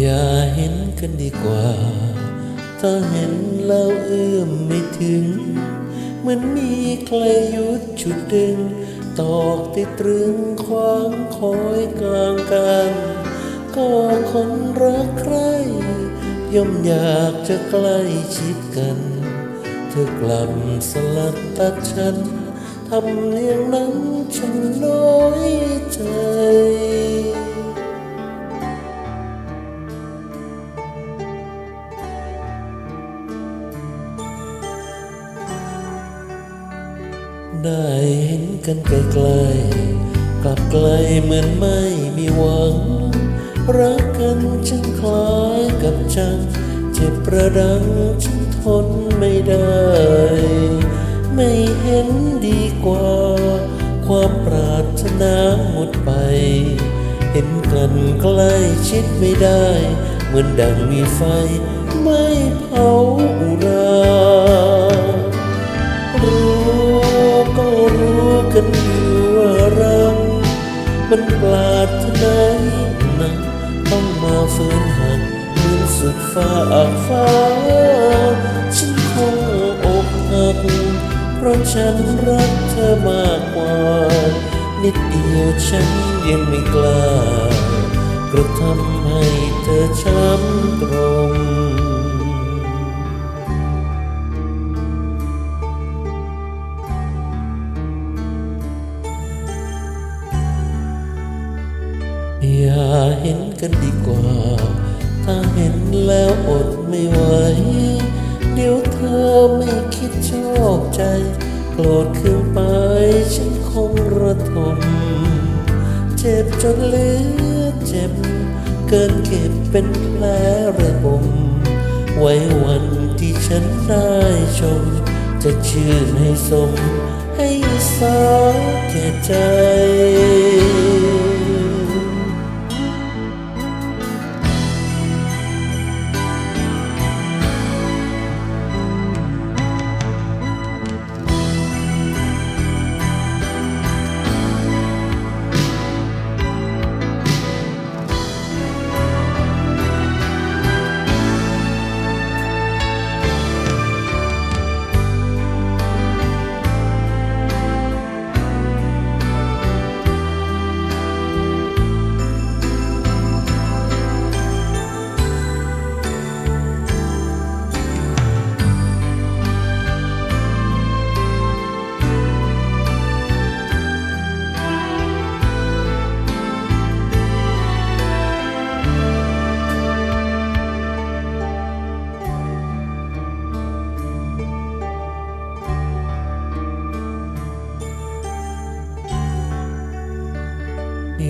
อย่าเห็นกันดีกว่า ถ้าเห็นแล้วเอื้อมไม่ถึง เหมือนมีใครยุดชุดดึง ตอกติดตรึงขวางคอยกลางกันก็คนรักใคร ย่อมอยากจะใกล้ชิดกัน เธอกลับสลัดตัดฉันทำอย่างนั้นฉันน้อยใจ ได้เห็นกันไกลๆกลับไกลเหมือนไม่มีหวัง รักกันฉันคล้ายกับจัง เจ็บประดังฉันทนไม่ได้ ไม่เห็นดีกว่า ความปรารถนาหมดไป เห็นกันใกล้ชิดไม่ได้ เหมือนดังมีไฟ ไม่เผาอุรา กันอยู่ว่าเรามันปรารถนายนักต้องมาฝืนหักเหมือนสุดฟ้าอักฟ้า ฉันคงอกหัก เพราะฉันรักเธอมากกว่า นิดเดียวฉันยังไม่กล้ากระทำให้เธอช้ำตรง อย่าเห็นกันดีกว่า ถ้าเห็นแล้วอดไม่ไหว เดี๋ยวเธอไม่คิดชอบใจ โกรธขึ้นไปฉันคงระทม เจ็บจนเหลือเจ็บ เกินเก็บเป็นแผลระบม ไว้วันที่ฉันได้ชม จะชื่นให้สม ให้สาแก่ใจ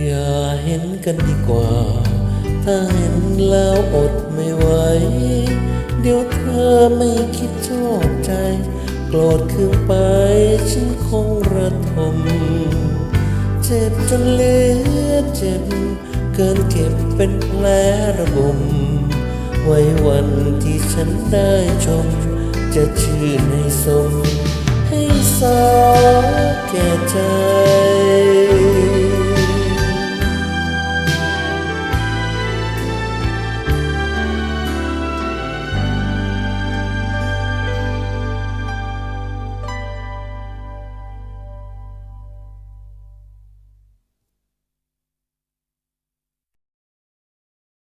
อย่าเห็นกันดีกว่า ถ้าเห็นแล้วอดไม่ไหว เดี๋ยวเธอไม่คิดชอบใจ โกรธขึ้นไปฉันคงระทม เจ็บจนเลือเจ็บ เกินเก็บเป็นแผลระบม ไว้วันที่ฉันได้ชม จะชื่นให้สม ให้สาวแก่ใจ